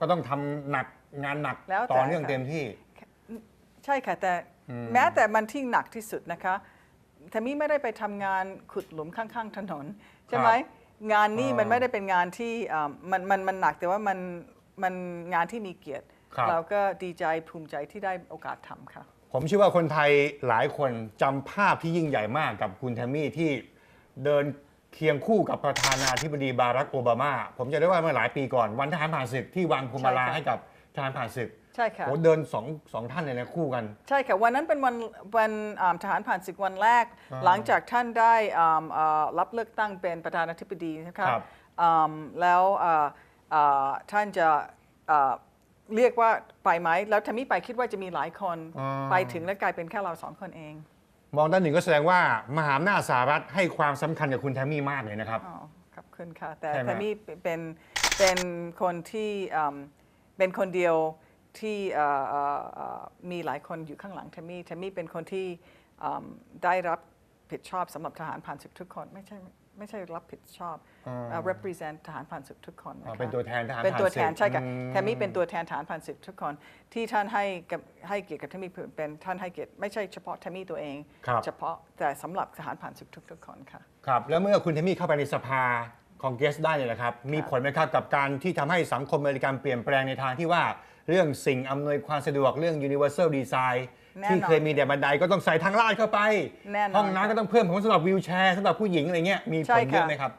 ก็ต้องทำหนักงานหนักแล้วแต่ต่อเนื่องค่ะ เต็มที่ ใช่ค่ะแต่อืม แม้แต่มันที่หนักที่สุดนะคะทามี่ไม่ได้ไปทำงานขุดหลุมข้างๆถนน ใช่ไหมงานนี้อ่ามัมันไม่ได้เป็นงานที่อ่ามันมันมันหนักแต่ว่ามันมันงานที่มีเกียรติ ครับ เราก็ดีใจภูมิใจที่ได้โอกาสทำค่ะ ผมเชื่อว่าคนไทยหลายคนจำภาพที่ยิ่งใหญ่มากกับคุณแทมมี่ที่เดิน เคียงคู่กับประธานาธิบดีบารักโอบามา ผมจะได้ว่าเมื่อหลายปีก่อน วันทหารผ่านศึกที่วางพวงมาลาใช่ค่ะ ให้กับทหารผ่านศึกใช่ค่ะโอ้เดินสองสองท่านเลยนะคู่กัน ใช่ค่ะ วันนั้นเป็นวันวันอ่าทหารผ่านศึกวันแรก อ่าหลังจากท่านได้อ่าอ่ารับเลือกตั้งเป็นประธานาธิบดีนะคะครับอ่าแล้วอ่าอ่าท่านจะอ่าเรียกว่าไปไหมแล้วทามี่ไปคิดว่าจะมีหลายคนอ่า ไปถึงแล้วกลายเป็นแค่เราสองคนเอง มองด้านหนึ่งก็แสดงว่ามหาอำนาจสหรัฐให้ความสำคัญกับคุณแทมมี่มากเลยนะครับ อ๋อขอบคุณค่ะ แต่ใช่ไหมทามี่เป็นเป็นคนที่อ่าเป็นคนเดียวที่อ่าอ่าอ่ามีหลายคนอยู่ข้างหลังทามี่ทามี่เป็นคนที่อ่าได้รับผิดชอบสำหรับทหารผ่านศึกทุกคนไม่ใช่ ไม่ใช่รับผิดชอบอ่าเอ่อ represent ทหารผ่านศึกทุกคนอ๋อนะคะเป็นตัวแทนทหารเป็นตัวแทนผ่านศึกใช่ค่ะอืมแทมมี่เป็นตัวแทนทหารผ่านศึกทุกคน ที่ท่านให้กับให้เกียรติกับแทมมี่เป็นท่านให้เกียรติไม่ใช่เฉพาะแทมมี่ตัวเองครับเฉพาะแต่สำหรับทหารผ่านศึกทุกๆคนค่ะครับแล้วเมื่อคุณแทมมี่เข้าไปในสภาคองเกรสได้เนี่ยนะครับ มีผลไหมครับกับการที่ทำให้สังคมอเมริกันเปลี่ยนแปลงในทางที่ว่า เรื่องสิ่งอำนวยความสะดวกเรื่อง universal design แน่นอนที่เคยมีแต่บันไดก็ต้องใส่ทางลาดเข้าไป แน่นอน ห้องน้ำก็ต้องเพิ่มของสำหรับวิวแชร์สำหรับผู้หญิงอะไรเงี้ยมีใช่ผลเยอะค่ะ ไหมครับ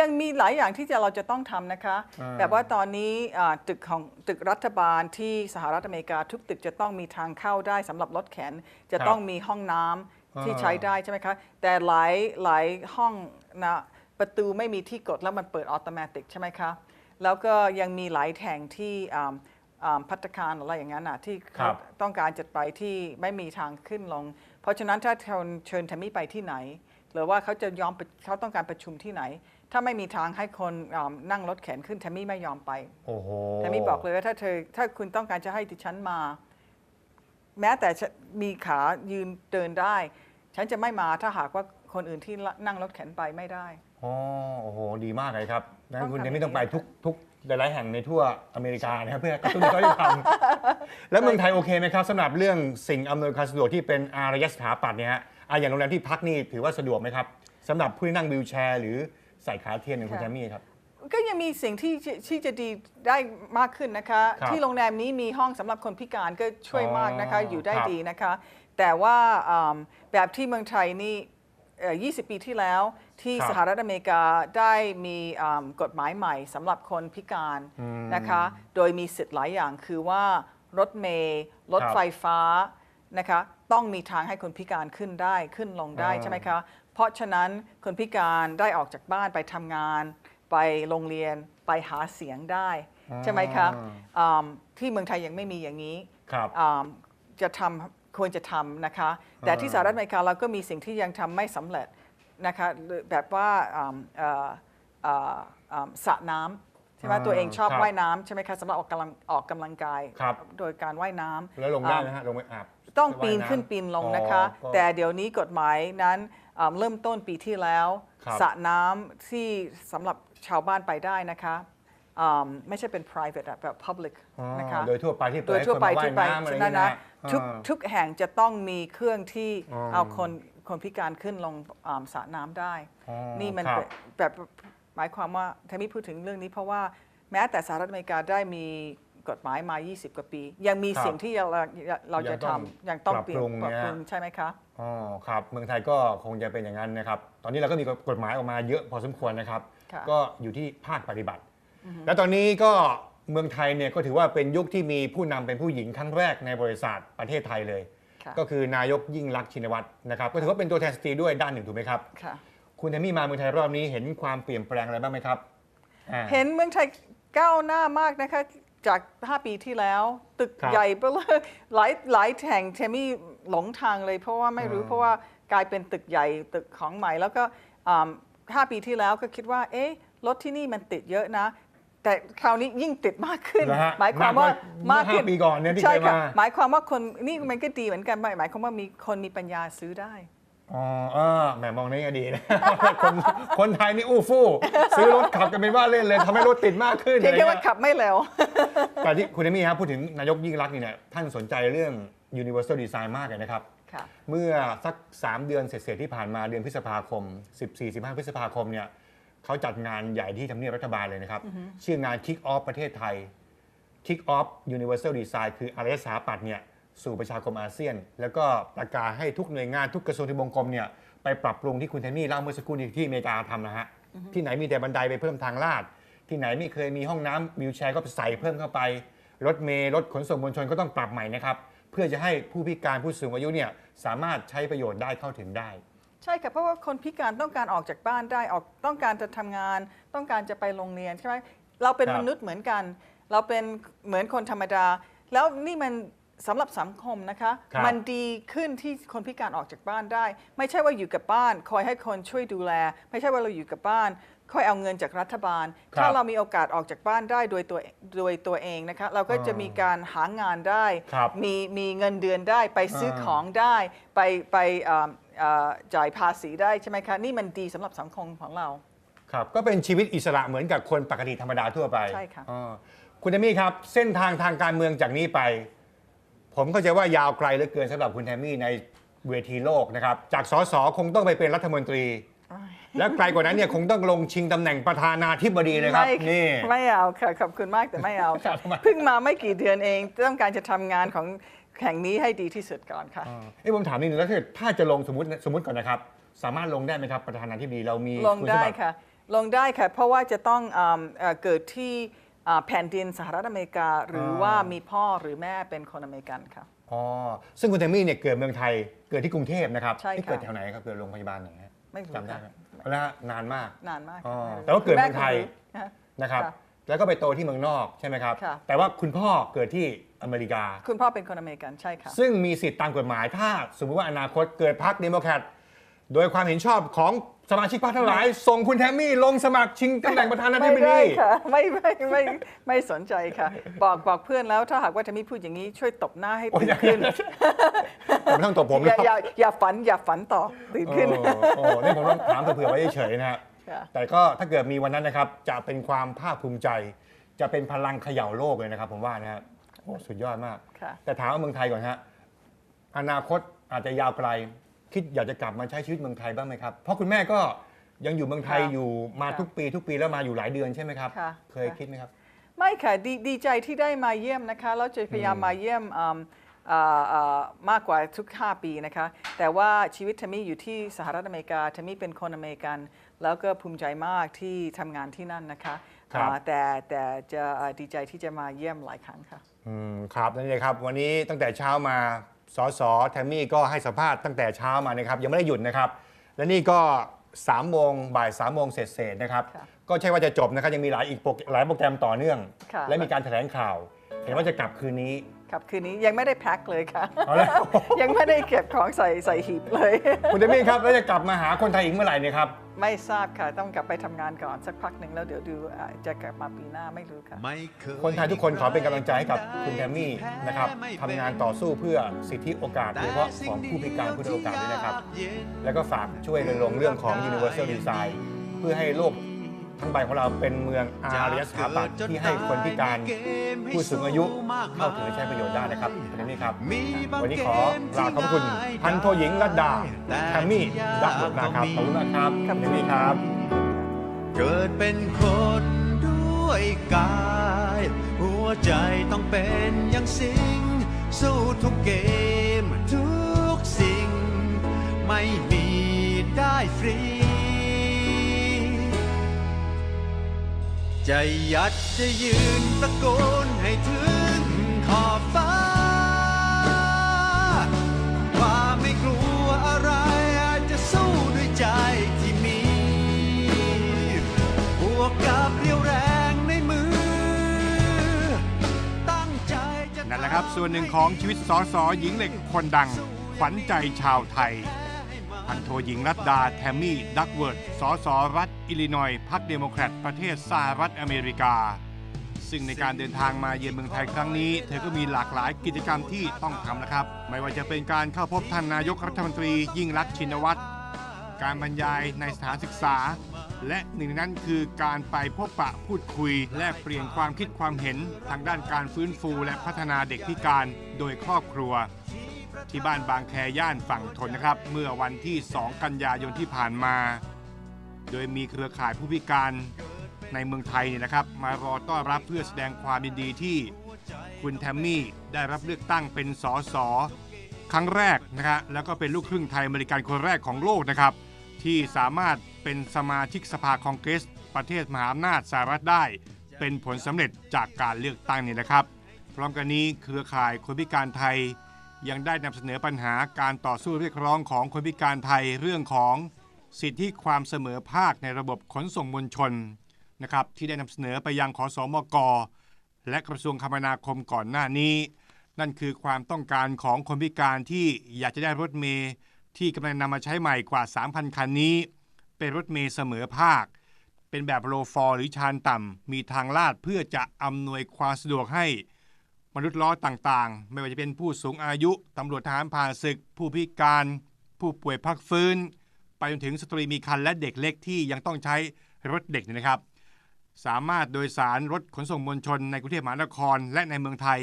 ยังมีหลายอย่างที่จะเราจะต้องทำนะคะ อ่า แบบว่าตอนนี้อ่าตึกของตึกรัฐบาลที่สหรัฐอเมริกาทุกตึกจะต้องมีทางเข้าได้สำหรับรถเข็นจะต้องมีห้องน้ำที่อ่าใช้ได้ใช่ไหมคะ แต่หลายหลายห้องนะประตูไม่มีที่กดแล้วมันเปิดอัตโนมัติใช่ไหมคะ แล้วก็ยังมีหลายแห่งที่อ่าอ่า พัตตาคารอะไรอย่างนั้นนะที่ครัเขาบต้องการจะไปที่ไม่มีทางขึ้นลง เพราะฉะนั้นถ้าเชิญเชิญแทมมี่ไปที่ไหน หรือว่าเขาจะยอมไปเขาต้องการประชุมที่ไหน ถ้าไม่มีทางให้คนอ่านั่งรถเข็นขึ้นแทมมี่ไม่ยอมไปโอ้โหแทมมี่บอกเลยว่าถ้าเธอถ้าคุณต้องการจะให้ดิฉันมา แม้แต่จะมีขายืนเดินได้ ฉันจะไม่มาถ้าหากว่าคนอื่นที่นั่งรถเข็นไปไม่ได้อ๋อโอ้โหดีมากเลยครับงั้ต้นองคุณทำแทมมี่อย่างนี้ต้องไปทุกทุก หลายๆแห่งในทั่วอเมริกานะครับเพื่อกระตุ้นให้เขาได้ทำแล้วเมืองไทยโอเคไหมครับสำหรับเรื่องสิ่งอำนวยความสะดวกที่เป็นอารยสถาปัตย์เนี่ยฮะอะอย่างโรงแรมที่พักนี่ถือว่าสะดวกไหมครับสำหรับผู้ที่นั่งวีลแชร์ หรือใส่ขาเทียมอย่างคุณค่ะแทมมี่ครับ ก็ยังมีสิ่งที่ที่ที่จะดีได้มากขึ้นนะคะ ครับที่โรงแรมนี้มีห้องสำหรับคนพิการก็ช่วยมากนะคะ อ๋อออยู่ได้ครับ ดีนะคะ แต่ว่าอืมแบบที่เมืองไทยนี่เอ่อ 20 ปีที่แล้วที่ครับสหรัฐอเมริกาได้มีอืมกฎหมายใหม่สำหรับคนพิการอืมนะคะ โดยมีสิทธิ์หลายอย่างคือว่ารถเมล์รถครับไฟฟ้านะคะต้องมีทางให้คนพิการขึ้นได้ขึ้นลงได้อ่า ใช่ไหมคะ เพราะฉะนั้นคนพิการได้ออกจากบ้านไปทำงาน ไปโรงเรียนไปหาเสียงได้ ใช่ไหมคะอืมที่เมืองไทยยังไม่มีอย่างนี้ ครับอืมจะทำ ควรจะทำนะคะ แต่ที่สหรัฐอเมริกาเราก็มีสิ่งที่ยังทำไม่สำเร็จนะคะหรือแบบว่าอืมเอ่อเอ่ออืมสระน้ำใช่ไหมอ่าตัวเองชอบครับว่ายน้ำใช่ไหมคะสำหรับออกกำลังออกกำลังกายครับโดยการว่ายน้ำแล้วลงได้นะฮะลงไปอาบต้องปีนว่ายำขึ้นปีนลงนะคะอ๋อก็แต่เดี๋ยวนี้กฎหมายนั้นอ่าเริ่มต้นปีที่แล้วครับสระน้ำที่สำหรับชาวบ้านไปได้นะคะอ่า ไม่ใช่เป็น private อะแบบ public อ๋อนะคะโดยทั่วไปที่โดยทั่วไปเปิดที่ให้ไปคนมาว่ายน้ำอะไรฉะอย่างนั้นเงี้ยนะนะทุกอ่าทุกแห่งจะต้องมีเครื่องที่อ๋อเอาคนคนพิการขึ้นลงอ่าสระน้ำได้อ๋อนี่มันครับแบบแบบหมายความว่าแทมี่พูดถึงเรื่องนี้เพราะว่าแม้แต่สหรัฐอเมริกาได้มีกฎหมายมา 20 กว่าปี ยังมีครับสิ่งที่เราเราจะยังต้องทำยังต้องปรับเปลี่ยปรุนงปรับเนี่ยปรุงใช่ไหมคะอ๋อครับ เมืองไทยก็คงจะเป็นอย่างนั้นนะครับ ตอนนี้เราก็มีกฎหมายออกมาเยอะพอสมควรนะครับค่ะก็อยู่ที่ภาคปฏิบัติ แล้วตอนนี้ก็เมืองไทยเนี่ยก็ถือว่าเป็นยุคที่มีผู้นำเป็นผู้หญิงครั้งแรกในบริษัทประเทศไทยเลยค่ะก็คือนายกยิ่งรักษณ์ชินวัตรนะครับก็ถือว่าเป็นตัวแทนสตรีด้วยด้านหนึ่งถูกไหมครับค่ะคุณแทมมี่มาเมืองไทยรอบนี้เห็นความเปลี่ยนแปลงอะไรบ้างไหมครับอ่าเห็นเมืองไทยก้าวหน้ามากนะคะจาก 5 ปีที่แล้ว ตึกครับใหญ่เบ้อเลยหลายหลายแห่งเทมี่หลงทางเลยเพราะว่าไม่รู้อืมเพราะว่ากลายเป็นตึกใหญ่ตึกของใหม่แล้วก็อ่าห้าปีที่แล้วก็คิดว่าเอ๊ะรถที่นี่มันติดเยอะนะ แต่คราวนี้ยิ่งติดมากขึ้นเหรอฮะหมายความว่าเมื่มาอกขึ้นห้าปีก่อนเนี่ยที่ใช่เคยค่ะมา หมายความว่าคนนี่มันก็ดีเหมือนกันหมายหมายความว่ามีคนมีปัญญาซื้อได้ อ๋อเออแหมมองในแง่ดีนะ คนคนไทยนี่อู้ฟู่ซื้อรถขับกันเป็นว่าเล่นเลยทำให้รถติดมากขึ้นเพียงแค่อะไรว่าเงี้ยขับไม่เร็ว แต่ที่คุณเอมี่ครับพูดถึงนายกยิ่งรักษณ์นี่เนี่ยท่านสนใจเรื่อง universal design มากเลยนะครับ ค่ะ เมื่อสัก 3 เดือนเศษๆที่ผ่านมาเดือนพฤษภาคม 14-15 พฤษภาคมเนี่ย เขาจัดงานใหญ่ที่ทำเนียบรัฐบาลเลยนะครับ ชื่องาน Kick Off ประเทศไทย Kick Off Universal Design คืออารยสถาปัตย์เนี่ยสู่ประชาคมอาเซียน แล้วก็ประกาศให้ทุกหน่วยงานทุกกระทรวงทบวงกรมเนี่ยไปปรับปรุงที่คุณเทนนี่เล่าเมื่อสักครู่นี้ที่อเมริกาทำนะฮะที่ไหนมีแต่บันไดไปเพิ่มทางลาด ที่ไหนไม่เคยมีห้องน้ำวิวแชร์ก็ใส่เพิ่มเข้าไป รถเมล์รถขนส่งมวลชนก็ต้องปรับใหม่นะครับ เพื่อจะให้ผู้พิการผู้สูงอายุเนี่ยสามารถใช้ประโยชน์ได้เข้าถึงได้ ใช่ค่ะเพราะว่าคนพิการต้องการออกจากบ้านได้ออกต้องการจะทำงาน ต้องการจะไปโรงเรียนใช่ไหมเราเป็นครับ มนุษย์เหมือนกัน เราเป็นเหมือนคนธรรมดา แล้วนี่มันสำหรับสังคมนะคะ ครับ มันดีขึ้นที่คนพิการออกจากบ้านได้ ไม่ใช่ว่าอยู่กับบ้าน คอยให้คนช่วยดูแล ไม่ใช่ว่าเราอยู่กับบ้าน คอยเอาเงินจากรัฐบาลครับถ้าเรามีโอกาสออกจากบ้านได้โดยตัวโดยตัวเองนะคะ เราก็จะอ่ามีมีการหางานได้ ครับ มีมีเงินเดือนได้ไปซื้ออ่าของได้ ไปไปเอ่อเอ่อ จ่ายภาษีได้ใช่ไหมคะ นี่มันดีสำหรับสังคมของเรา ครับ ก็เป็นชีวิตอิสระเหมือนกับคนปกติธรรมดาทั่วไปใช่ค่ะ อ๋อคุณเอมี่ครับ เส้นทางทางการเมืองจากนี้ไป ผมเข้าใจว่ายาวไกลเหลือเกินสำหรับคุณแทมมี่ในเวทีโลกนะครับ จากสสคงต้องไปเป็นรัฐมนตรี และไกลกว่านั้นเนี่ยคงต้องลงชิงตำแหน่งประธานาธิบดีเลยครับไม่นี่ ไม่เอาค่ะขอบคุณมากแต่ไม่เอาครัค่ะบทำไมเพิ่งมาไม่กี่เดือนเอง ต้องการจะทำงานของ แห่งนี้ให้ดีที่สุดก่อนค่ะอ๋อเอ้ผมถามนิดนึงแล้วถ้าถ้าจะลงสมมติสมมติก่อนนะครับ สามารถลงได้ไหมครับประธานาธิบดีเรามีลงณสมได้บัติค่ะ ลงได้ค่ะ เพราะว่าจะต้องอืมเอ่อเกิดที่อ่าแผ่นดินสหรัฐอเมริกา หรือว่ามีพ่อหรือแม่เป็นคนอเมริกันค่ะอ๋อซึ่งคุณแทมมี่เนี่ยเกิดเมืองไทยเกิดที่กรุงเทพนะครับใช่ค่ะที่เกิดแถวไหนครับเกิดโรงพยาบาลไหนฮะไม่รู้จำได้ค่ะไหมแล้วนานมากนานมากอ๋อค่ะแต่ว่าเกิดเมืองไทยแม่คงรู้นะครับค่ะ แล้วก็ไปโตที่เมืองนอกใช่ไหมครับ ค่ะ แต่ว่าคุณพ่อเกิดที่อเมริกา คุณพ่อเป็นคนอเมริกันใช่ค่ะ ซึ่งมีสิทธิ์ตามกฎหมาย ถ้าสมมติว่าอนาคตเกิดพรรคเดโมแครตโดยความเห็นชอบของสมาชิกพรรคทั้งหลาย ส่งคุณแทมมี่ลงสมัครชิงตำแหน่งประธานาธิไม่บได้ดีค่ะ ไม่ไม่ไม่ไม่สนใจค่ะ บอกบอกเพื่อนแล้วถ้าหากว่าจะมีพูดอย่างนี้ช่วยตบหน้าให้โอ้ยตื่นขึ้นไม่ต้องตบผมอย่านะอย่าอย่าฝันอย่าฝันต่อตื่นโอ้ขึ้น โอ้นี่ผมต้องถามเผื่อๆไว้เฉยๆนะฮะ ค่ะแต่ก็ถ้าเกิดมีวันนั้นนะครับ จะเป็นความภาคภูมิใจ จะเป็นพลังเขย่าโลกเลยนะครับผมว่านะครับโอ้สุดยอดมาก ค่ะ แต่ถามว่าเมืองไทยก่อนฮะอนาคตอาจจะยาวไกล คิดอยากจะกลับมาใช้ชีวิตเมืองไทยบ้างไหมครับ เพราะคุณแม่ก็ยังอยู่เมืองไทยค่ะอยู่มาค่ะทุกปี ทุกปีแล้วมาอยู่หลายเดือนใช่ไหมครับ ค่ะ เคยค่ะคิดไหมครับ ไม่ค่ะดีดีใจที่ได้มาเยี่ยมนะคะแล้วจะพยายามมาเยี่ยมอืมอ่าอ่า มากกว่าทุก 5 ปีนะคะ แต่ว่าชีวิตทามี่อยู่ที่สหรัฐอเมริกาทามี่เป็นคนอเมริกัน แล้วก็ภูมิใจมากที่ทำงานที่นั่นนะคะครับอ่าแต่แต่จะอ่าดีใจที่จะมาเยี่ยมหลายครั้งค่ะ อืมครับนั่นเลยครับ วันนี้ตั้งแต่เช้ามาสสแทมมี่ก็ให้สัมภาษณ์ตั้งแต่เช้ามานะครับ ยังไม่ได้หยุดนะครับ และนี่ก็3ามโมงบ่าย3ามโมงเสร็จๆนะครับ ค่ะก็ใช่ว่าจะจบนะครับ ยังมีหลายอีกโปรหลายโปรแกรมต่อเนื่อง ค่ะ และมีการแถลงข่าว เห็นว่าจะกลับคืนนี้ ครับคืนนี้ยังไม่ได้แพ็คเลยค่ะ เอาแล้วยังไม่ได้เก็บของใส่ใส่หีบเลย คุณเทมมี่ครับแล้วจะกลับมาหาคนไทยอีกเมื่อไหร่เนี่ยครับ ไม่ทราบค่ะ ต้องกลับไปทำงานก่อนสักพักหนึ่งแล้วเดี๋ยวดูอ่าจะกลับมาปีหน้าไม่รู้ค่ะคนไทยทุกคนขอเป็นกำลังใจให้กับคุณแทมมี่นะครับทำงานต่อสู้เพื่อสิทธิโอกาสโดยเฉพาะของผู้พิการผู้ด้อยโอกาสด้วยนะครับ แล้วก็ฝากช่วยรณรงค์เรื่องของ Universal Design เพื่อให้โลก ทั้งใบของเราเป็นเมืองอารยสถาปัตย์ที่ให้คนพิการผู้สูงอายุเข้าถึงและใช้ประโยชน์ได้นะครับคุณแทมมี่ครับ วันนี้ขอลาขอบคุณพันโทหญิงรัตดาแทมมี่ดักบุตรนะครับขอบคุณมากครับคุณแทมมี่ครับ เกิดเป็นคนด้วยกาย หัวใจต้องเป็นอย่างสิงสู้ทุกเกมทุกสิ่ง ไม่มีได้ฟรี ใจยัดจะยืนตะโกนให้ถึงขอบฟ้าควาไม่กลัวอะไรอาจจะสู้ด้วยใจที่มีบวกกับเรียวแรงในมือ ตั้งใจจะนั่นแหละครับ ส่วนหนึ่งของชีวิตสอสอหญิงเหล็กคนดัง ขวัญใจชาวไทย พันโทหญิงรัตดาแทมมี่ ดักเวิร์ดสอสอรัฐ อิลลินอยพรรคเดโมแครตประเทศสหรัฐอเมริกา ซึ่งในการเดินทางมาเยือนเมืองไทยครั้งนี้ เธอก็มีหลากหลายกิจกรรมที่ต้องทำนะครับ ไม่ว่าจะเป็นการเข้าพบท่านนายกรัฐมนตรียิ่งรักชินวัตรการบรรยายในสถานศึกษา และหนึ่งในนั้นคือการไปพบปะพูดคุย แลกเปลี่ยนความคิดความเห็นทางด้านการฟื้นฟูและพัฒนาเด็กพิการโดยครอบครัว ที่บ้านบางแคย่านฝั่งทนนะครับ เมื่อวันที่ 2 กันยายนที่ผ่านมา โดยมีเครือข่ายผู้พิการในเมืองไทยเนี่ยนะครับ มารอต้อนรับเพื่อแสดงความยินดีที่คุณแทมมี่ได้รับเลือกตั้งเป็นสสครั้งแรกนะครับแล้วก็เป็นลูกครึ่งไทยอเมริกันคนแรกของโลกนะครับ ที่สามารถเป็นสมาชิกสภาคองเกรส ประเทศมหาอำนาจสหรัฐได้ เป็นผลสำเร็จจากการเลือกตั้งนี่นะครับ พร้อมกันนี้เครือข่ายคนพิการไทยยังได้นำเสนอปัญหาการต่อสู้เรียกร้องของคนพิการไทยเรื่องของ สิทธิความเสมอภาคในระบบขนส่งมวลชนนะครับที่ได้นำเสนอไปยังขอสอมก และกระทรวงคมนาคมก่อนหน้านี้ นั่นคือความต้องการของคนพิการที่อยากจะได้รถเมล์ที่กำลังนำมาใช้ใหม่กว่า 3,000 คันนี้ เป็นรถเมล์เสมอภาค เป็นแบบโลฟอร์หรือชานต่ำมีทางลาดเพื่อจะอำนวยความสะดวกให้มนุษย์ล้อต่างๆ ไม่ว่าจะเป็นผู้สูงอายุตำรวจทหารผ่านศึก ผู้พิการ ผู้ป่วยพักฟื้น ไปจนถึงสตรีมีครรภ์และเด็กเล็กที่ยังต้องใช้รถเด็กเนยนะครับ สามารถโดยสารรถขนส่งมวลชนในกรุงเทพมหานครและในเมืองไทย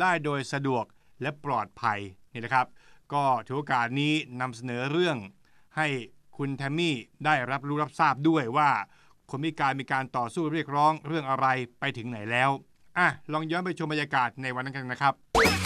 ได้โดยสะดวกและปลอดภัยนี่นะครับ ก็ถือโอกาสนี้นำเสนอเรื่อง ให้คุณแทมมี่ได้รับรู้รับทราบด้วยว่าคนพิการมีการต่อสู้เรียกร้องเรื่องอะไรไปถึงไหนแล้วอะลองย้อนไปชมบรรยากาศในวันนั้นกันนะครับ